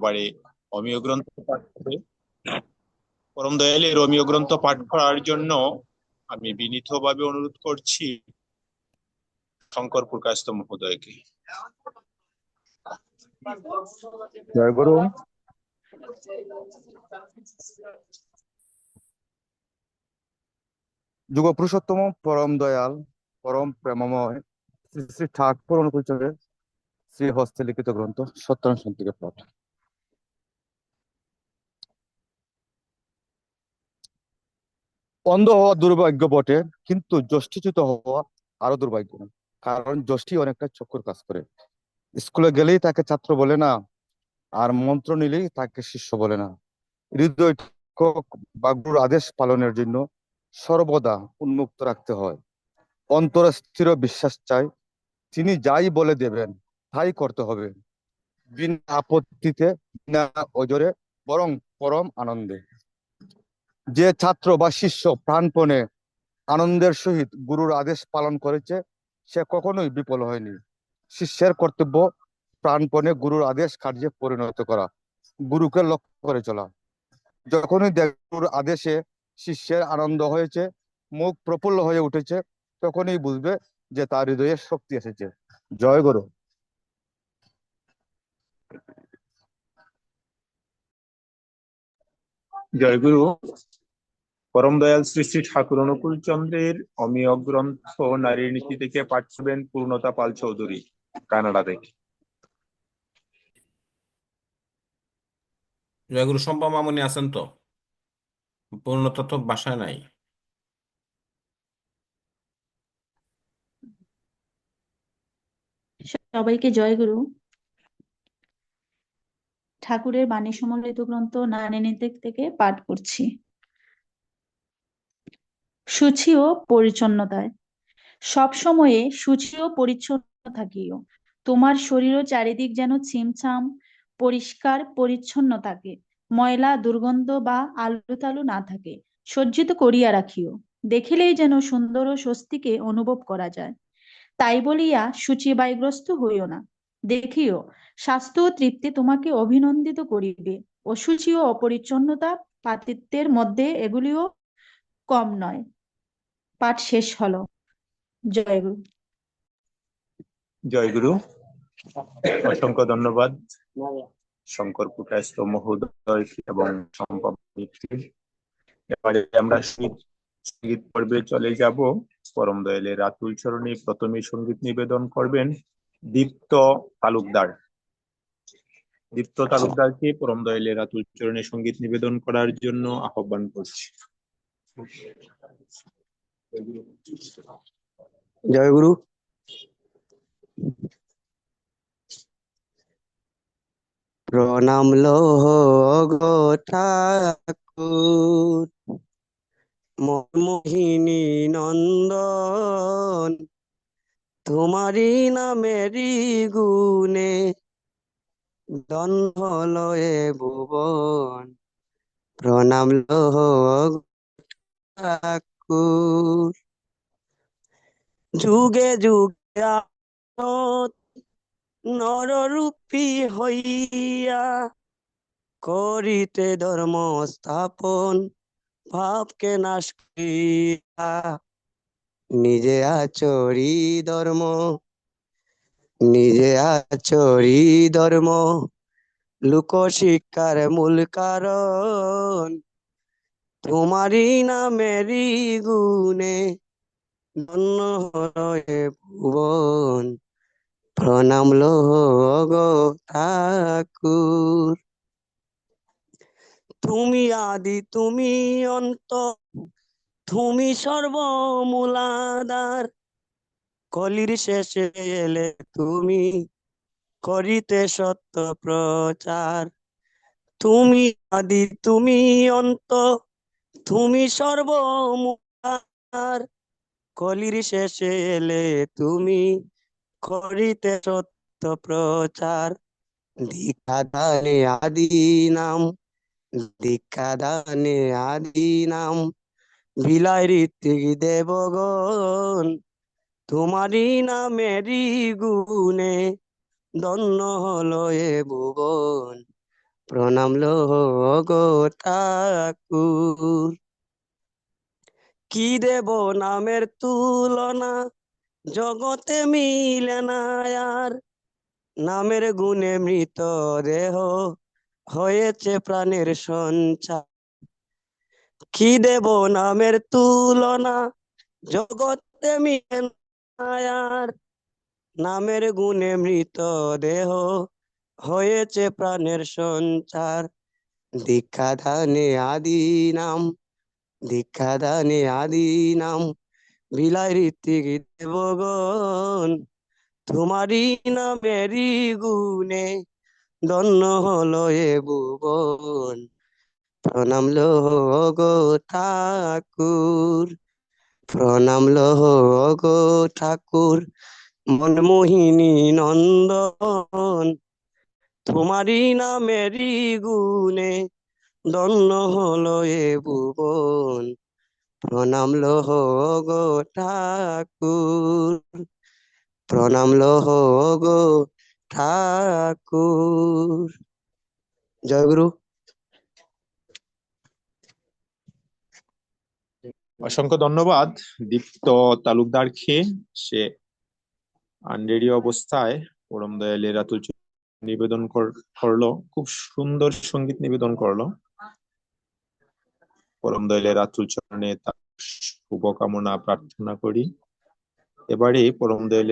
এবারে অমীয় গ্রন্থ পাঠ হবে পরম দয়ালের অমীয় গ্রন্থ পাঠ করার জন্য আমি বিনীতভাবে অনুরোধ করছি শঙ্কর প্রকাশত মহোদয়কে। জয় গুরু। যুগ পুরুষোত্তম পরম দয়াল, পরম প্রেমময় শ্রী শ্রী ঠাকুর অনুকূলে শ্রী হস্তে লিখিত গ্রন্থ সত্যানুষ্ঠান থেকে পাঠ অন্ধ হওয়া দুর্ভাগ্য বটে, কিন্তু যষ্টিচ্যুত হওয়া আরও দুর্ভাগ্য। কারণ যষ্টি অনেকটা চক্ষুর কাজ করে। স্কুলে গেলেই তাকে ছাত্র বলে না, আর মন্ত্র নিলেই তাকে শিষ্য বলে না। হৃদয় বা গুরুর আদেশ পালনের জন্য সর্বদা উন্মুক্ত রাখতে হয়। অন্তর স্থির বিশ্বাস চাই, তিনি যাই বলে দেবেন, তাই করতে হবে। বিনা আপত্তিতে, বিনা ওজরে বরং পরম আনন্দে। যে ছাত্র বা শিষ্য প্রাণপণে আনন্দের সহিত গুরুর আদেশ পালন করেছে, সে কখনোই বিফল হয়নি। শিষ্যের কর্তব্য প্রাণপণে গুরুর আদেশ কার্যে পরিণত করা, গুরুকে লক্ষ্য করে চলা। যখনই গুরুর আদেশে শিষ্যের আনন্দ হয়েছে, মুখ প্রফুল্ল হয়ে উঠেছে, তখনই বুঝবে যে তার হৃদয়ে শক্তি এসেছে। জয় গুরু। জয়গুরু পরম দয়াল শ্রী শ্রী ঠাকুর অনুকূল চন্দ্রের অমীয় গ্রন্থ নারীর নীতি থেকে পাঠ করবেন পূর্ণতা পাল চৌধুরী কানাডা থেকে। জয়গুরু সম্পা মামুনি আছেন তো? পূর্ণতা তো বাসায় নাই। সবাইকে জয়গুরু। ঠাকুরের বাণী সমন্বিত গ্রন্থ নারায়ণীতে থেকে পাঠ করছি। সূচি ও পরিচ্ছন্নতায়। সব সময়ে সূচি ও পরিচ্ছন্ন থাকিও। তোমার শরীর ও চারিদিক যেন ছিমছাম, পরিষ্কার, পরিচ্ছন্ন থাকে। ময়লা, দুর্গন্ধ বা আলু তালু না থাকে, সজ্জিত করিয়া রাখিও। দেখিলেই যেন সুন্দর ও স্বস্তিকে অনুভব করা যায়। তাই বলিয়া সূচিবায়গ্রস্ত হইও না। দেখিও, স্বাস্থ্য ও তৃপ্তি তোমাকে অভিনন্দিত করিবে। অসুচি ও অপরিচ্ছন্নতা পাতিত্বের মধ্যে এগুলিও কম নয়। পাঠ শেষ হলো। জয় গুরু। জয়গুরু অসংখ্য ধন্যবাদ। শঙ্কর প্রকাশত মহোদয় এবং এবারে আমরা সংগীত পর্বে চলে যাব। পরম দয়ালের রাতুল চরণী প্রথমে সংগীত নিবেদন করবেন দীপ্ত তালুকদার। দীপ্ত তালুকদারকে পরম দয়ালের রাতুল চরণে সংগীত নিবেদন করার জন্য আহ্বান করছি। জয় গুরু। প্রণাম লোহ গো ঠাকুর। মোহিনী নন্দন তোমারি নামেরি গুণে দ্বন্দ্ব লয়ে ভুবন। প্রণাম লোহ ঠাকুর যুগে যুগে নররূপী হইয়া করিতে ধর্ম স্থাপন, ভাবকে নাশ করিয়া নিজে আচরি ধর্ম, নিজে আচরি ধর্ম লোক শিক্ষার মূল কারণ। তোমারই নামেরই গুণে ধন্য হয়ে ভুবন। প্রণাম লোহ গো ঠাকুর। তুমি আদি, তুমি অন্ত, তুমি সর্বমূলাদার কলির শেষে এলে তুমি করিতে সত্য প্রচার। তুমি আদি, তুমি অন্ত তুমি সর্বমূলাদার কলির শেষে এলে তুমি করিতে সত্য প্রচার। দীক্ষা দানে আদি নাম, দীক্ষা দানে আদি নাম, বিলাই ঋত্বিক দেবগণ, তোমারই নামেরই গুণে দন্ন হলো এ ভুবন। প্রণাম গো কি দেব নামের তুলনা? জগতে মিলে না আর। নামের গুণে মৃত দেহ হয়েছে প্রাণের সঞ্চার। কি দেব নামের তুলনা? জগতে মিলে না আর। নামের গুণে মৃত দেহ হয়েছে প্রাণের সঞ্চার। দীক্ষা দানে আদি নাম দীক্ষা দানে আদি নাম বিলাই ঋত্বিক দেবগণ, তোমারই নামেরই গুণে ধন্য হলো এ ভুবন। প্রণাম লো গো ঠাকুর, প্রণাম লো গো ঠাকুর। মনমোহিনী নন্দন তোমারই নামেরই গুণে ধন্য হলো এ ভুবন। প্রণাম লো গো ঠাকুর, প্রণাম লো গো ঠাকুর। জয় গুরু। অসংখ্য ধন্যবাদ। দীপ্ত তালুকদারকে সে আনরেডি অবস্থায় পরম দয়ালের রাতুল নিবেদন কর- করল। খুব সুন্দর সংগীত নিবেদন করল। পরম দয়ালের আতুল চরণে তার শুভকামনা প্রার্থনা করি। এবারে পরম দয়ালের